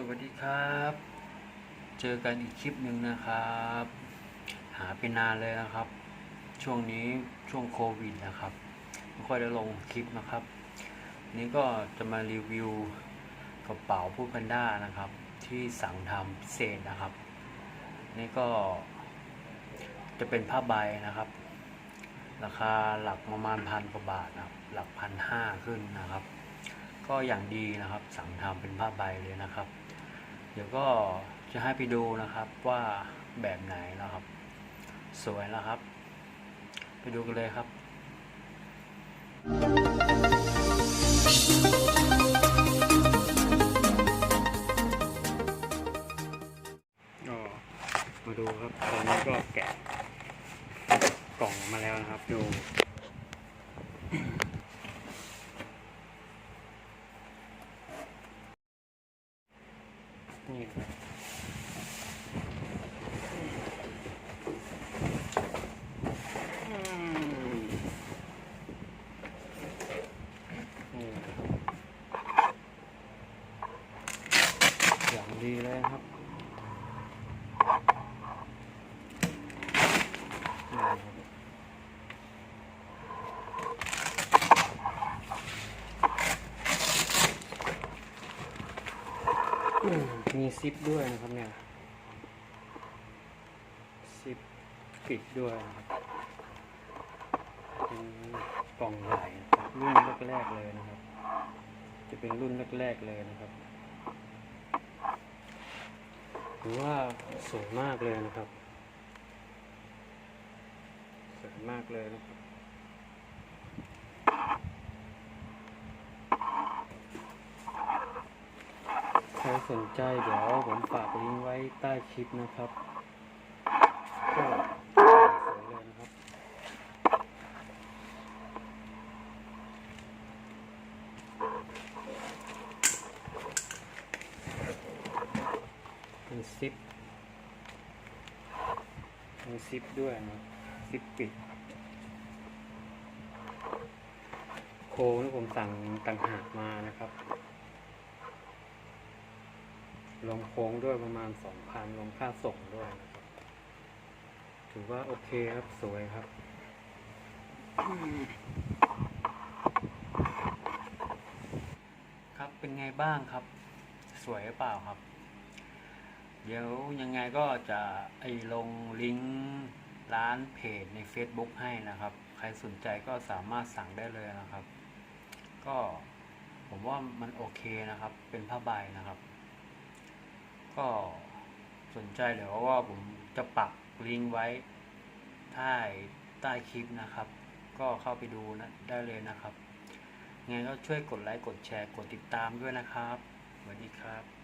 สวัสดีครับ เจอกันอีกคลิปหนึ่งนะครับ หาไปนานเลยนะครับ ช่วงนี้ช่วงโควิดนะครับไม่ค่อยได้ลงคลิปนะครับ นี่ก็จะมารีวิวกระเป๋าผู้พันด้านะครับ ที่สั่งทำพิเศษนะครับ นี่ก็จะเป็นผ้าใบนะครับ ราคาหลักประมาณพันกว่าบาทนะครับ หลักพันห้าขึ้นนะครับ ก็อย่างดีนะครับ สั่งทำเป็นผ้าใบเลยนะครับ เดี๋ยวก็จะให้ไปดูนะครับว่าแบบไหนนะครับ สวยแล้วครับ ไปดูกันเลยครับ มาดูครับตอนนี้ก็แกะกล่องมาแล้วนะครับดู นี่ครับอย่างดีเลยครับอืม มีซิปด้วยนะครับเนี่ยซิปปิดด้วยนะครับเป็นกล่องใหญ่รุ่นแรกๆเลยนะครับ จะเป็นรุ่นแรกๆเลยนะครับถือว่าสวยมากเลยนะครับสวยมากเลยนะครับ รสนใจเดี๋ยวผมฝากลิงก์ไว้ใต้คลิปนะครับก็สวยเลยนะครับ เป็นซิปมีซิปด้วยนะซิปปิด โค้งที่ผมสั่งต่างหากมานะครับ รวมโค้งด้วยประมาณสองพันรวมค่าส่งด้วยนะครับ ถือว่าโอเคครับ สวยครับ ครับเป็นไงบ้างครับ สวยหรือเปล่าครับ เดี๋ยวยังไงก็จะไอลงลิงก์ร้านเพจใน Facebook ให้นะครับ ใครสนใจก็สามารถสั่งได้เลยนะครับ ก็ผมว่ามันโอเคนะครับ เป็นผ้าใบนะครับ ก็สนใจเดี๋ยวว่าผมจะปักลิงก์ไว้ใต้ใต้คลิปนะครับ ก็เข้าไปดูนะได้เลยนะครับไงก็ช่วยกดไลค์กดแชร์กดติดตามด้วยนะครับสวัสดีครับ